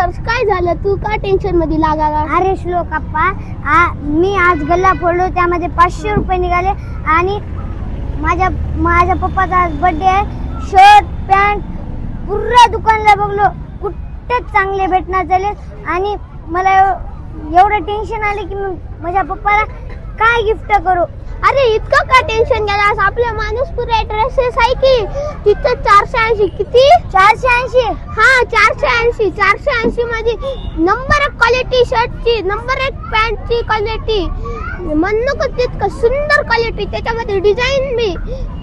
हर्ष काय झालं? तू का टेन्शनमध्ये लागाला अरे श्लोक अप्पा आ, मी आज गल्ला फोडलो त्यामध्ये पाचशे रुपये निघाले आणि माझ्या माझ्या पप्पाचा आज बर्थडे आहे. शर्ट पॅन्ट पुरा दुकानला बघलो. कुठेच चांगले भेटणार झाले? आणि मला एवढं टेन्शन आले की मी माझ्या पप्पाला काय गिफ्ट करू? अरे इतकं का टेन्शन गेलास आपल्या मानसपूर ड्रेसेस आहे की तिथं चारशे ऐंशी. किती? चारशे ऐंशी. हा चारशे ऐंशी. चारशे ऐंशी मध्ये नंबर एक क्वालिटी शर्टची नंबर एक पॅन्टची क्वालिटी म्हणू का तितकं सुंदर क्वालिटी त्याच्यामध्ये डिझाईन बी.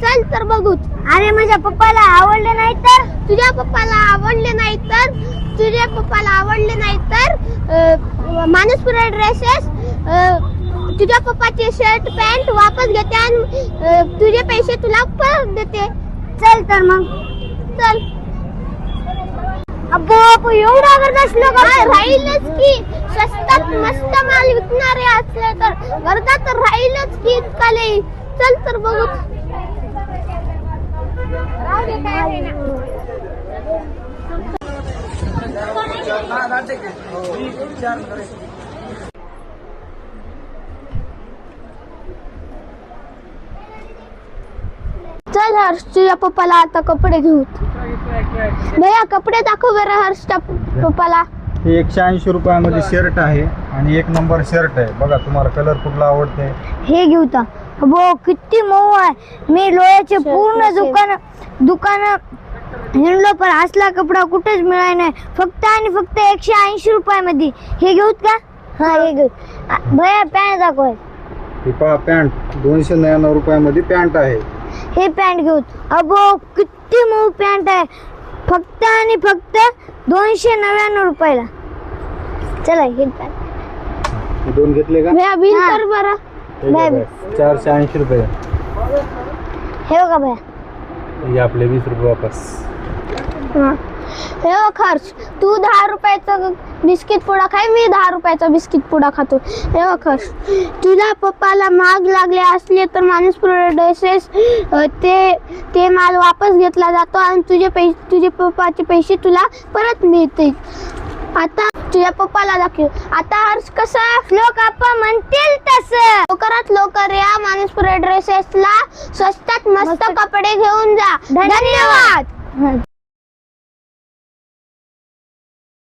चल तर बघूच. अरे माझ्या पप्पाला आवडले नाही तर? तुझ्या पप्पाला आवडले नाही तर? तुझ्या पप्पाला आवडले नाही तर मानसपुरा ड्रेसेस तुझ्या पप्पाचे शर्ट पॅन्ट वापस घेते आणि तुझे पैसे तुला परत देते. चल तर मग. चल. अब्बो अब्बो एवढा करत. असलो का राहीलच की. स्वस्तात मस्त माल विकणारे असले तर वर्धा तर राहीलच की इतका लई. चल तर बघू. चल हर्ष तुझ्या पप्पाला आता कपडे घेऊ भैया कपडे दाखव बरं हर्षच्या पप्पाला. हे एकशे ऐंशी रुपयामध्ये शर्ट आहे आणि एक नंबर शर्ट आहे. बघा तुम्हाला कलर कुठला आवडते? हे घेऊ तर अबो किती मऊ आहे. मी लोह्याचे पूर्ण? दुकान दुकान हिंडलो पण असला कपडा कुठेच मिळाय नाही. फक्त आणि फक्त एकशे ऐंशी रुपयामध्ये. हे घेऊत का? हा हे घेऊ. भैया पॅन्ट दाखव. ही पहा पॅन्ट. दोनशे नव्याण्णव रुपयामध्ये पॅन्ट आहे. हे पॅन्ट घेऊत अबो किती मऊ पॅन्ट आहे. फक्त आणि फक्त दोनशे नव्याण्णव रुपयाला. चला हे पॅन्ट. हे दोन घेतले का? भैया बिल हा. कर बरं हे चारशे ऐंशी रुपये हे बघा भैया. हे आपले वीस रुपये वापस. हा. हे बघ खर्च. तू दहा रुपयाचा बिस्किट पुडा खाय मी दहा रुपयाचा बिस्किट पुडा खातो. हे बघ खर्च. तुझ्या पप्पाला माग लागले असले तर माणूस ड्रेसेस ते ते माल वापस घेतला जातो आणि तुझे पैसे तुझे पप्पाचे पैसे तुला परत मिळतील. आता तुझ्या पप्पाला दाखव. आता हर्ष कसा लोक आपण म्हणतील तसं. लवकरात लवकर या माणूसपुरा ड्रेसेसला स्वस्तात मस्त. कपडे घेऊन जा. धन्यवाद.